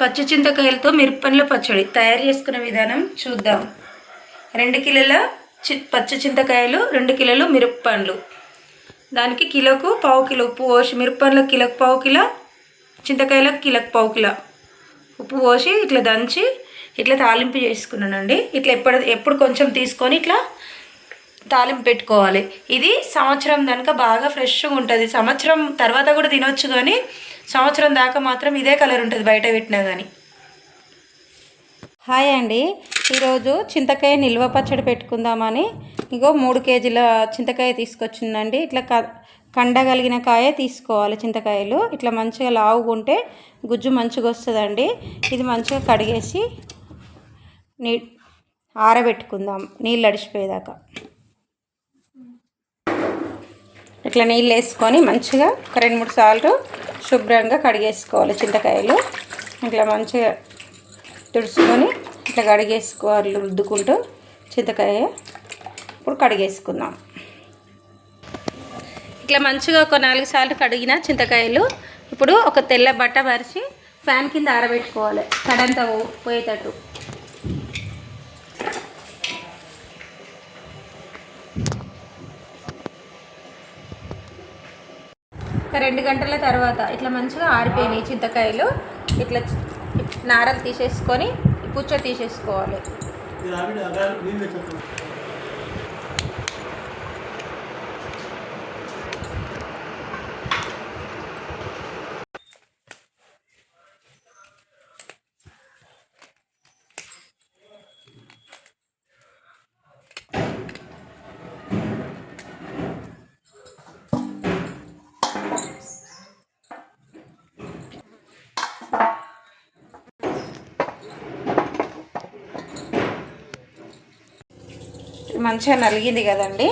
పచ్చి చింతకాయలతో మిరపండ్ల పచ్చడి తయారు చేసుకునే విధానం చూద్దాం. రెండు కిలోల చి పచ్చి చింతకాయలు రెండు కిలోలు మిరపండ్లు దానికి కిలోకు పావు కిలో ఉప్పు పోసి మిరపండ్లకు కిలోకు పావు కిలో చింతకాయలకు కిలోకు పావు కిలో ఉప్పు పోసి ఇట్లా దంచి ఇట్లా తాలింపు చేసుకున్నానండి. ఇట్లా ఎప్పుడు ఎప్పుడు కొంచెం తీసుకొని ఇట్లా తాలింపు పెట్టుకోవాలి. ఇది సంవత్సరం కనుక బాగా ఫ్రెష్గా ఉంటుంది. సంవత్సరం తర్వాత కూడా తినొచ్చు కానీ సంవత్సరం దాకా మాత్రం ఇదే కలర్ ఉంటుంది బయట పెట్టినా కానీ హాయ్ అండి. ఈరోజు చింతకాయ నిల్వ పచ్చడి పెట్టుకుందామని. ఇగో మూడు కేజీల చింతకాయ తీసుకొచ్చిందండి. ఇట్లా క కండగలిగిన కాయ తీసుకోవాలి చింతకాయలు. ఇట్లా మంచిగా లావుగుంటే గుజ్జు మంచిగా వస్తుందండి ఇది మంచిగా కడిగేసి నీ ఆరబెట్టుకుందాం నీళ్ళు అడిచిపోయేదాకా ఇట్లా నీళ్ళు వేసుకొని మంచిగా ఒక రెండు మూడు సార్లు శుభ్రంగా కడిగేసుకోవాలి చింతకాయలు. ఇట్లా మంచిగా తుడుచుకొని ఇట్లా కడిగేసుకోవాలి రుద్దుకుంటూ చింతకాయ ఇప్పుడు కడిగేసుకుందాం. ఇట్లా మంచిగా ఒక నాలుగు సార్లు కడిగిన చింతకాయలు ఇప్పుడు ఒక తెల్ల బట్ట పరిచి ఫ్యాన్ కింద ఆరబెట్టుకోవాలి. కడంతా పో- పోయేటట్టు. రెండు గంటల తర్వాత ఇట్లా మంచిగా ఆరిపోయినాయి చింతకాయలు. ఇట్లా నారలు తీసేసుకొని పుచ్చ తీసేసుకోవాలి. మంచిగా నలిగింది కదండి.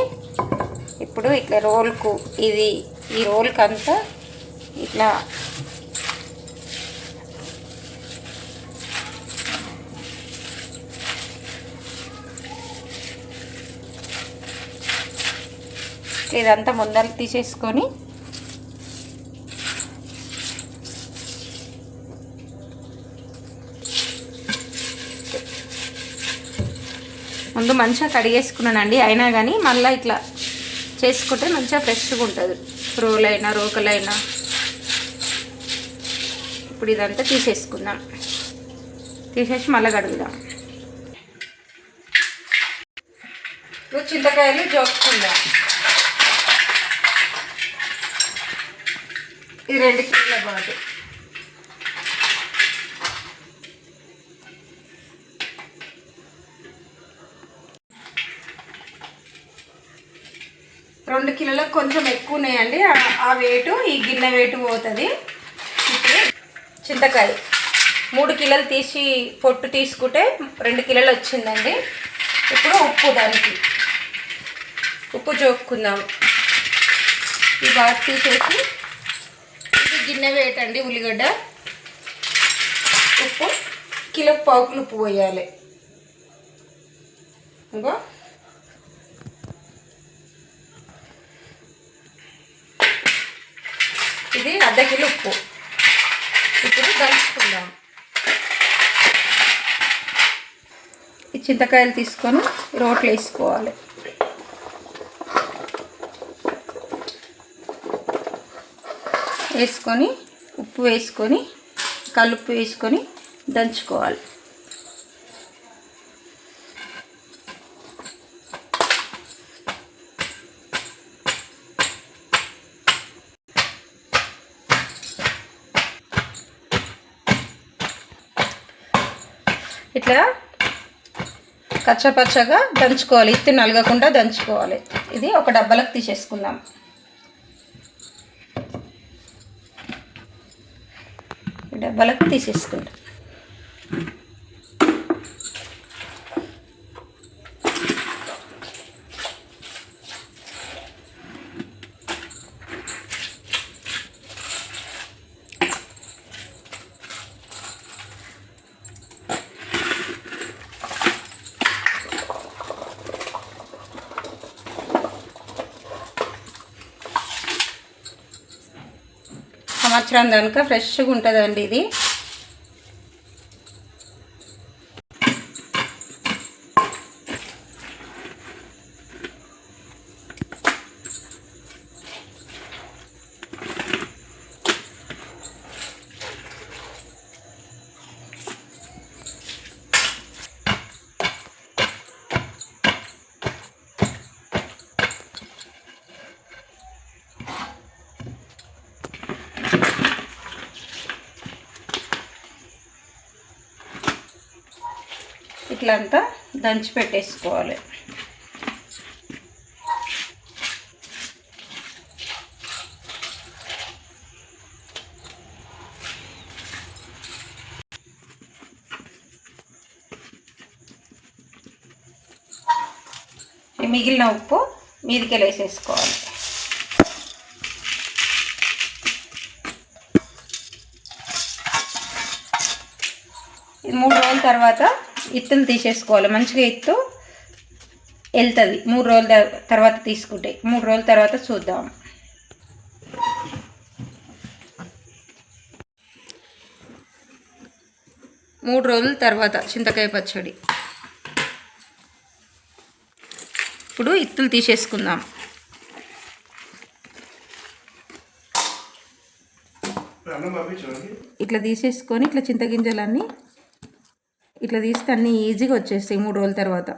ఇప్పుడు ఇట్లా రోల్కు ఇది ఈ రోల్కి అంతా ఇట్లా ఇదంతా ముందర తీసేసుకొని ముందు మంచిగా కడిగేసుకున్నానండి. అయినా కానీ మళ్ళీ ఇట్లా చేసుకుంటే మంచిగా ఫ్రెష్గా ఉంటుంది. రోలైనా రోకలైనా. ఇప్పుడు ఇదంతా తీసేసుకుందాం. తీసేసి మళ్ళీ కడుగుదాం. ఇప్పుడు చింతకాయలు జోక్కుందాం. ఇది రెండు కిలోల బాటు. రెండు కిలోలకు కొంచెం ఎక్కువ ఉన్నాయండి. ఆ- వేటు ఈ గిన్నె వేటు పోతుంది. ఇప్పుడు చింతకాయ. మూడు కిలోలు తీసి పొట్టు తీసుకుంటే రెండు కిలోలు వచ్చిందండి. ఇప్పుడు ఉప్పు దానికి. ఉప్పు చూపుకుందాం ఈ బాగా తీసేసి ఇది గిన్నె వేటండి ఉల్లిగడ్డ. ఉప్పు కిలో పావుకులు ఉప్పు పోయాలి. ఇంకో అర్ధ కిలో ఉప్పు. ఇప్పుడు దంచుకుందాం. ఈ చింతకాయలు తీసుకొని రోట్లు వేసుకోవాలి. వేసుకొని ఉప్పు వేసుకొని కలుపు వేసుకొని దంచుకోవాలి. ఇట్లా కచ్చపచ్చగా దంచుకోవాలి. ఇత్తి నలగకుండా దంచుకోవాలి. ఇది ఒక డబ్బాలకు తీసేసుకుందాం. ఈ డబ్బాలకు తీసేసుకుంటాం సంవత్సరం దానిక ఫ్రెష్గా ఉంటుందండి ఇది. ఇట్లా అంతా దంచి పెట్టేసుకోవాలి. మిగిలిన ఉప్పు మీదికి వేసేసుకోవాలి ఇది మూడు రోజుల తర్వాత ఇత్తులు తీసేసుకోవాలి. మంచిగా ఇత్తు వెళ్తుంది. మూడు రోజుల తర్వాత తీసుకుంటే మూడు రోజుల తర్వాత చూద్దాం. మూడు రోజుల తర్వాత చింతకాయ పచ్చడి. ఇప్పుడు ఇత్తులు తీసేసుకుందాం. ఇట్లా తీసేసుకొని ఇట్లా చింతగింజలన్నీ ఇట్లా తీస్తే అన్నీ ఈజీగా వచ్చేస్తాయి మూడు రోజుల తర్వాత.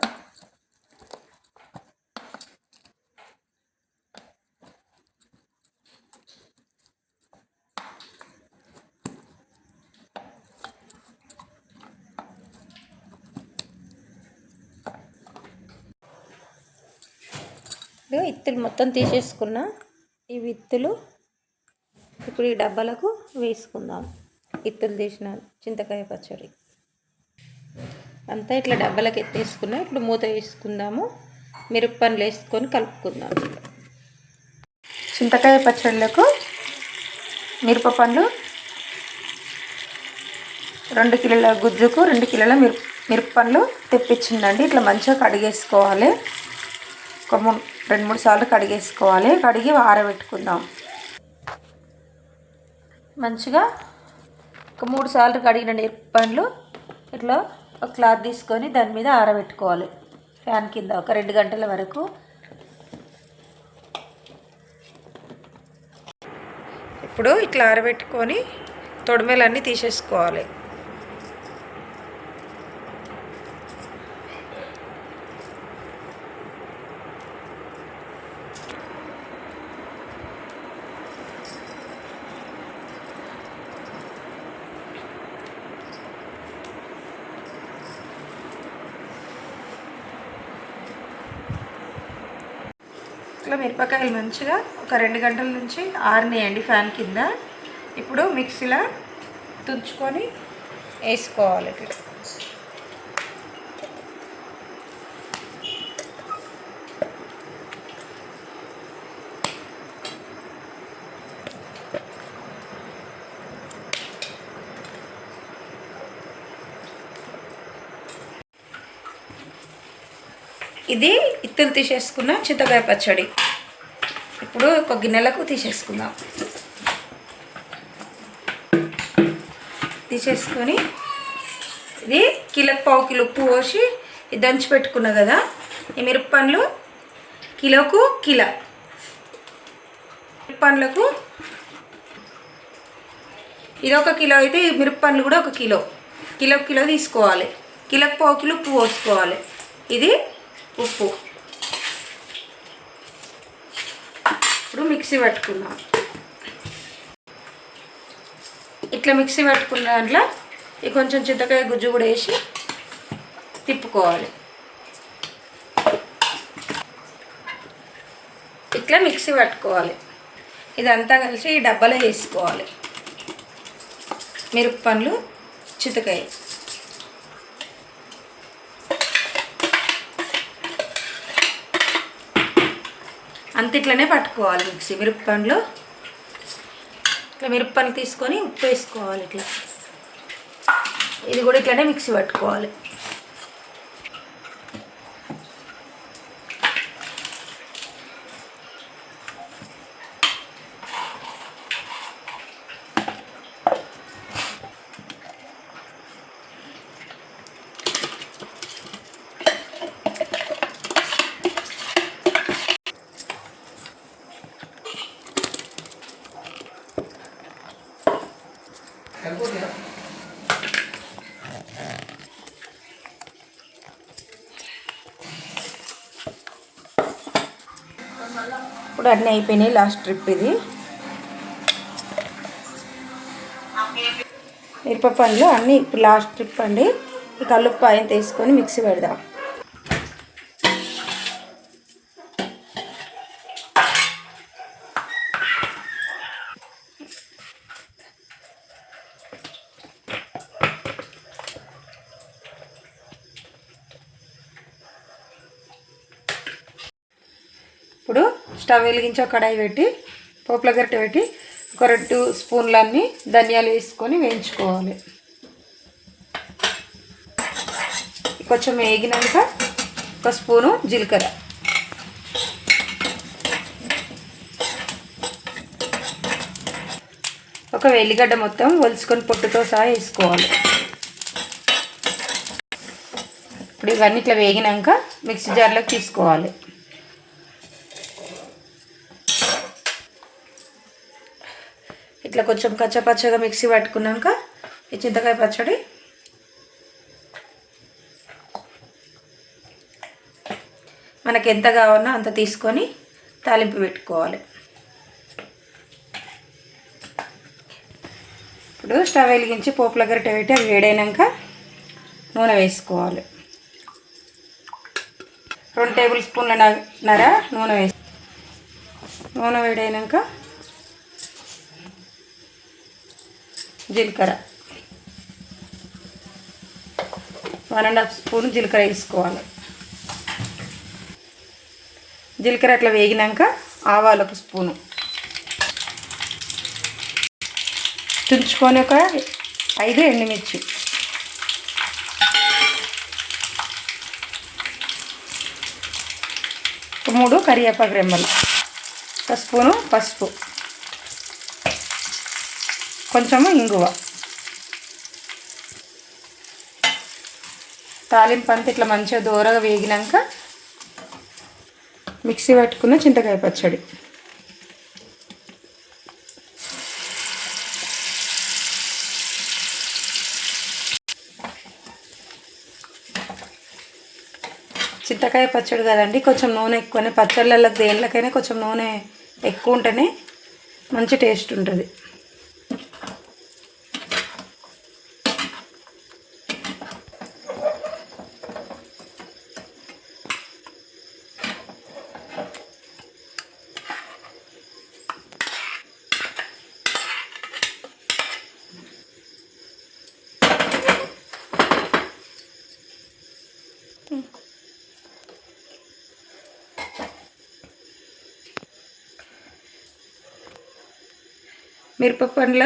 ఇదిగో ఇత్తులు మొత్తం తీసేసుకున్న. ఈ విత్తులు ఇప్పుడు ఈ డబ్బాలకు వేసుకుందాం. ఇత్తులు తీసిన చింతకాయ పచ్చడి. అంతా ఇట్లా డబ్బాలకు ఎత్తేసుకున్నా ఇప్పుడు మూత వేసుకుందాము. మిరప్పండ్లు వేసుకొని కలుపుకుందాం. చింతకాయ పచ్చళ్ళకు మిరప పండ్లు రెండు కిలోల గుజ్జుకు రెండు కిలోల మిరప మిరపండ్లు తెప్పించిందండి. ఇట్లా మంచిగా కడిగేసుకోవాలి. ఒక మూడు రెండు మూడు సార్లు కడిగేసుకోవాలి. కడిగి ఆరబెట్టుకుందాం. మంచిగా ఒక మూడు సార్లు కడిగిన మిరపండ్లు ఇట్లా ఒక క్లాత్ తీసుకొని దాని మీద ఆరబెట్టుకోవాలి. ఫ్యాన్ కింద ఒక రెండు గంటల వరకు. ఇప్పుడు ఇట్లా ఆరబెట్టుకొని తొడిమేలన్నీ తీసేసుకోవాలి. ఇట్లా మిరపకాయలు మంచిగా ఒక రెండు గంటల నుంచి ఆరినాయండి ఫ్యాన్ కింద. ఇప్పుడు మిక్సీలో తుంచుకొని వేసుకోవాలి ఇక్కడ. ఇది ఇత్తులు తీసేసుకున్న చింతకాయ పచ్చడి. ఇప్పుడు ఒక గిన్నెలకు తీసేసుకుందాం. తీసేసుకొని ఇది కిలోకి పావు కిలో ఉప్పు పోసి ఇది దంచి పెట్టుకున్నా కదా ఈ మిరపండ్లు కిలోకు కిలో. మిరపండ్లకు ఇది ఒక కిలో అయితే ఈ మిరపండ్లు కూడా ఒక కిలో. కిలో కిలో తీసుకోవాలి. కిలోకి పావు కిలో ఉప్పు పోసుకోవాలి. ఇది ఉప్పు. ఇప్పుడు మిక్సీ పట్టుకుందాం. ఇట్లా మిక్సీ పట్టుకున్న దాంట్లో ఈ కొంచెం చింతకాయ గుజ్జు కూడా వేసి తిప్పుకోవాలి. ఇట్లా మిక్సీ పట్టుకోవాలి. ఇదంతా కలిసి ఈ డబ్బాలో వేసుకోవాలి. మిరప పండ్లు చితకాయ. అంత ఇట్లనే పట్టుకోవాలి మిక్సీ మిరప్పండ్లు. ఇట్లా మిరపపండ్లు తీసుకొని ఉప్పు వేసుకోవాలి ఇట్లా. ఇది కూడా ఇట్లనే మిక్సీ పట్టుకోవాలి. ఇప్పుడు అన్నీ అయిపోయినాయి లాస్ట్ ట్రిప్ ఇది. మిరప పండ్లు అన్నీ ఇప్పుడు లాస్ట్ ట్రిప్ అండి. ఈ కల్లుప్పు ఆయన తీసుకొని మిక్సీ పెడదాం ఇప్పుడు స్టవ్ వెలిగించి ఒక కడాయి పెట్టి పోపుల గరిటె పెట్టి ఒక రెండు స్పూన్లన్నీ ధనియాలు వేసుకొని వేయించుకోవాలి. కొంచెం వేగినాక ఒక స్పూను జీలకర్ర. ఒక వెల్లిగడ్డ మొత్తం ఒలుచుకొని పొట్టుతో సహా వేసుకోవాలి. ఇప్పుడు ఇవన్నీ ఇట్లా వేగినాక మిక్సీ జార్లోకి తీసుకోవాలి. ఇట్లా కొంచెం కచ్చపచ్చగా మిక్సీ పట్టుకున్నాక ఈ చింతకాయ పచ్చడి. మనకి ఎంత కావాలో అంత తీసుకొని తాలింపు పెట్టుకోవాలి. ఇప్పుడు స్టవ్ వెలిగించి పోపుల గరిటె పెట్టి అవి వేడైనాక నూనె వేసుకోవాలి. రెండు టేబుల్ స్పూన్ల నర నూనె వేసి నూనె వేడైనాక జీలకర్ర. వన్ అండ్ హాఫ్ స్పూన్ జీలకర్ర వేసుకోవాలి. జీలకర్ర అట్లా వేగినాక ఆవాలు ఒక స్పూను. తుంచుకొని ఒక ఐదు ఎండుమిర్చి. మూడు కరివేపాకు రెమ్మలు. ఒక స్పూను పసుపు. కొంచెము ఇంగువ. తాలింపు అంతా ఇట్లా మంచిగా దూరగా వేగినాక మిక్సీ పట్టుకున్న చింతకాయ పచ్చడి. చింతకాయ పచ్చడి కదండి కొంచెం నూనె ఎక్కువనే పచ్చళ్ళకి దేంట్లకైనా కొంచెం నూనె ఎక్కువ ఉంటేనే మంచి టేస్ట్ ఉంటుంది. మిరప పండ్ల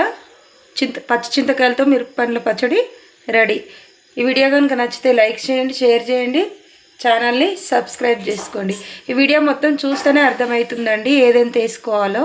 చింత పచ్చి చింతకాయలతో మిరప పండ్ల పచ్చడి రెడీ. ఈ వీడియో కనుక నచ్చితే లైక్ చేయండి షేర్ చేయండి ఛానల్ని సబ్స్క్రైబ్ చేసుకోండి. ఈ వీడియో మొత్తం చూస్తేనే అర్థమవుతుందండి ఏదైనా తీసుకోవాలో.